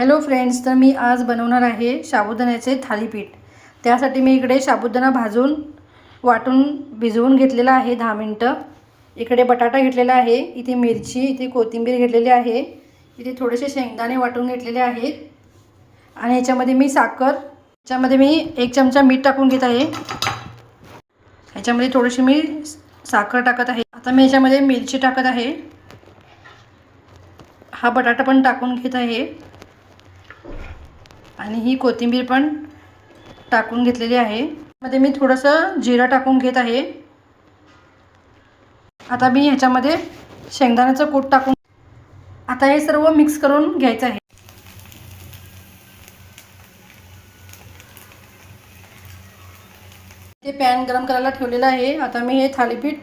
Hello friends तर मी आज बनवणार आहे साबुदाण्याचे थालीपीठ. त्यासाठी मी इकडे साबुदाणा भाजून वाटून भिजवून घेतलेला आहे दहा मिनटं. इकडे बटाटा घेतलेला आहे इथे मिरची इथे कोथिंबीर घेतलेली आहे इथे थोडेसे शेंगदाणे वाटून घेतलेले आहेत. आणि याच्यामध्ये मी साखर याच्यामध्ये मी एक चमचा मीठ टाकून घेत आहे. ह्याच्यामध्ये थोडीशी मी साखर टाकत आहे. आता मी याच्यामध्ये मिरची टाकत आहे. हा बटाटा पण टाकून घेत आहे. आणि ही कोथिंबीर पण टाकून घेतलेली आहे. मध्ये मी थोडंसं जिरं टाकून घेत आहे. आता मी ह्याच्यामध्ये शेंगदाण्याचं कूट टाकून आता हे सर्व मिक्स करून घ्यायचं आहे. ते पॅन गरम करायला ठेवलेलं आहे. आता मी हे थालीपीठ